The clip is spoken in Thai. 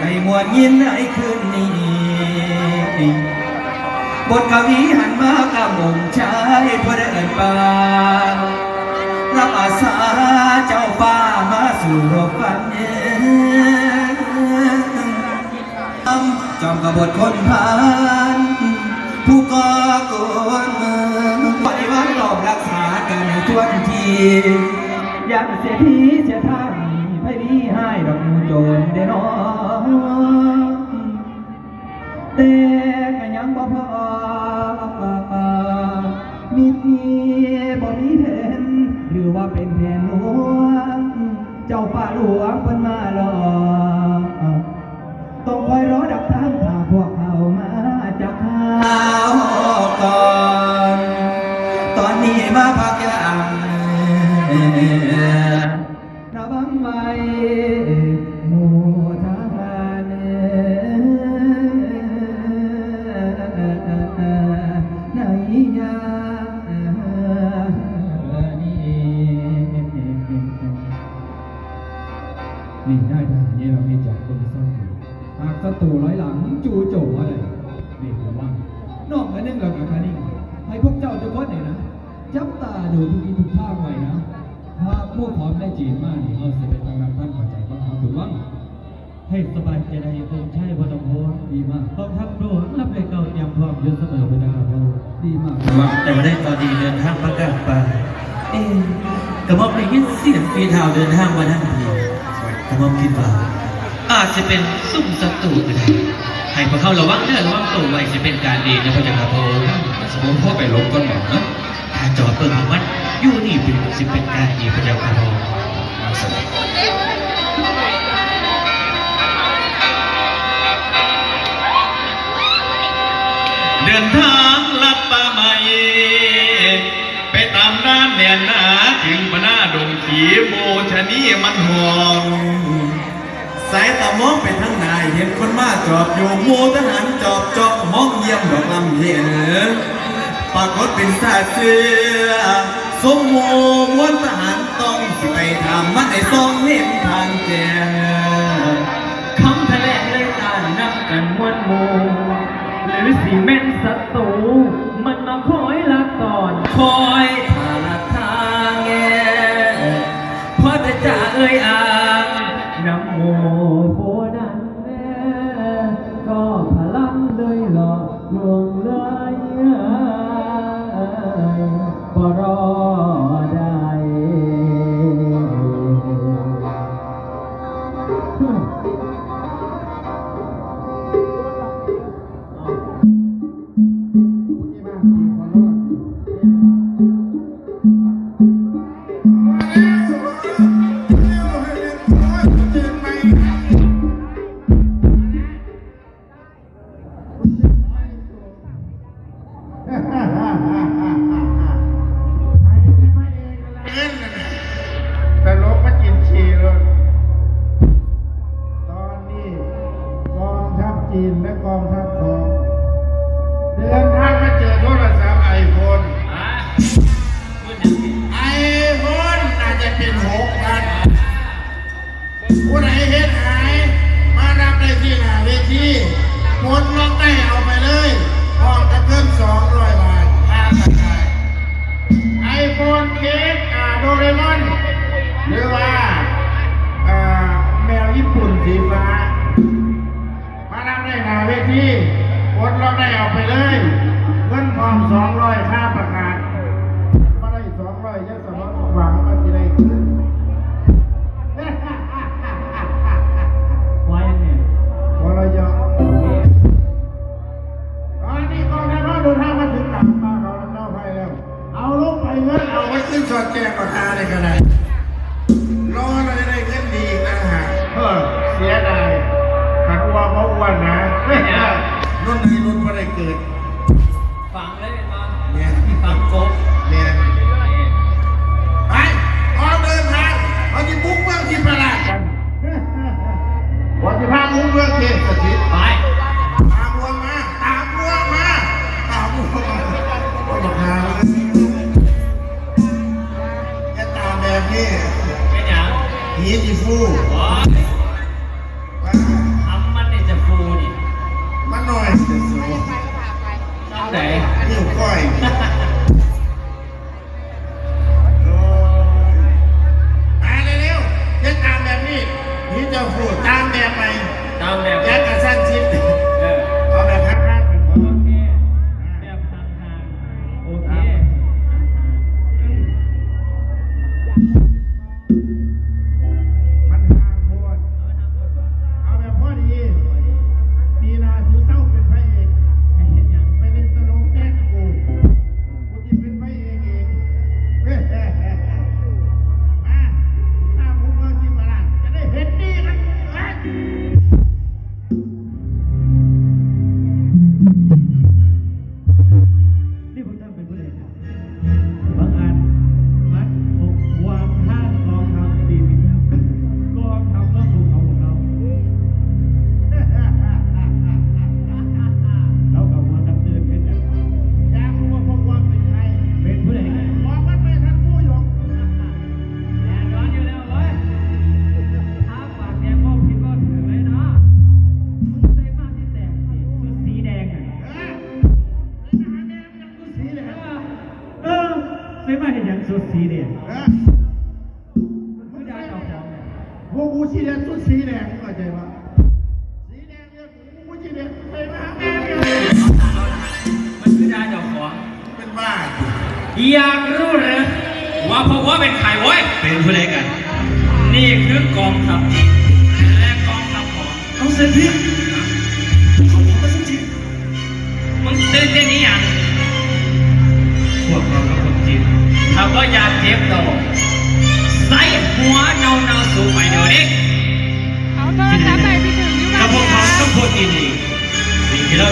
ให้มวนยินในคืนนี้บทกวีหันมากำมงชายเพื่อได้เอ่ยปากรับอาสาเจ้าฟ้ามาสู่รบกันเองจอมกบฏคนพานผู้ก่อกวนเมืองปฏิวัติรอบรักษากันในทวนที ยันเสียทีเสียทาน ให้ดีให้ดอกมูโจรได้น้องแต่ก็ยังบ่พอมีพี่บ่มีแผนหรือว่าเป็นแผนลวงเจ้าป่าหลวงเพิ่นมาหลอกต้องคอยรอดักทางถ้าพวกเขามาจากหาวก่อน ตอนนี้มาพักยาม นี่ได้ทหารนี่เรามีจากคนซ่อนอยู่หากศัตรูร้อยหลังจู่โจมอะไรนี่ระวังนอกจากนั้นเรากับคานิ่งให้พวกเจ้าทุกคนเนี่ยนะ จับตาดูทุกที หากพวกพร้อมได้จีนมากนี่เราจะเป็นทางรับท่านเข้าใจว่าเขาถูกว่างให้สบายใจได้องค์ชายพนมโพธิ์ดีมากกองทัพหลวงรับเลยเก่าเตรียมพร้อมอยืนเสมอพระเจ้าค่ะพระองค์ดีมากแต่ว่าได้ตอนดีเดินทางประกาศไปเอ๊กระหม่อมได้ยินเสียงฝีเท้าเดินทางมาทางนี้กระหม่อมคิดว่าอาจจะเป็นซุ่มศัตรูก็ได้ให้พวกเขาระวังเนื้อระวังตัวไว้จะเป็นการดีนะพระเจ้าค่ะพระองค์สมมติพ่อไปลบก้อนหมอนะถ้าจอดเปิดของมัน ยูนี่เป็นสิบเป็นการดีพระเจ้าค่ะพระองค์เดินทางลัดป่าใหม่ไปตามน้ำแน่นหนาถึงพนาดงขีโมชนีมันหองสายตามองไปทางไหนเห็นคนมาจอบอยู่หมูทหารจอบจอบมองเยี่ยมดอกลำเห็นปรากฏเป็นสายเสื้อ สมโมมวนทหารต้องสิไปทำมันไอ้ซองเห็นทางแจงคำแถลงเลยตานนับกันมวนหมู่หรือสีเม่นศัตรูมันมาคอยละก่อนคอยทาละทางแงเพราะแต่จะเอ่ยอ่างน้ำโมโพนั้นแน่ก็พลังเลยหลอกลวง จีนและกองทัพของ เดินทางมาเจอโทรศัพท์ไอโฟนไอโฟนน่าจะเป็นหกพันผู้ใดเห็น กดล็อกได้ออกไปเลย เงินพร้อมสองร้อยค่าประกาศมาได้สองร้อยยังสมมติหวังว่าสิได้คืนไว้เนี่ยวรยอตอนนี้กองทัพเราเดินทางมาถึงหลังมาเขาลำเนาไฟแล้ว เอาลูกไปเงินเอาไว้ขึ้นสอดแจกประกาศเลยก็ได้รอเราจะได้เงินดีอีกนะฮะเออเสียดายขันอ้ว่าเพราะอ้วนนะ รุ่นนี้รุ่นไม่ได้เกิดฟังเลยมาเนี่ยฟังกบเนี่ยไปออกเดินทางเอาที่บุกเมืองที่ประหลาดกันวันที่พาบุกเมืองเทพสถิตไปตามวัวมา ตามวัวมา ตามวัวมาก็บอกหาแกตามแบบนี้เป็นอย่างหีจีฟู ไหนๆนิ้วก้อยโอ้ยมาเร็วๆจะตามแบบนี้ นี่จะพูดตามแบบไปตามแบบยัดกระสั้นชิดเอาแบบพักๆเป็นพอโอเคแบบห่างๆโอเค ไม่มาเห็นอย่างสุดสีแดงเออมึงได้เจ้าของเนี่ยพวกกูสีแดงสุดสีแดงเข้าใจปะสีแดงเนี่ยกูสีแดงไปมาหาแม่เนี่ยมันคือได้เจ้าของเป็นบ้าอยากรู้หรือว่าพวกว่าเป็นใครเว้ยเป็นผู้ใดกัน นี่คือกองทัพและกองทัพของเอาเสร็จพี่เเราก็อยากเจ็บตัวใส่หัวเนาเนาสู่ไปเดี๋ยวนี้เขาโทษนะไปไปถึงยุคกระพงของทุกคนยินดีสิ่งที่เรา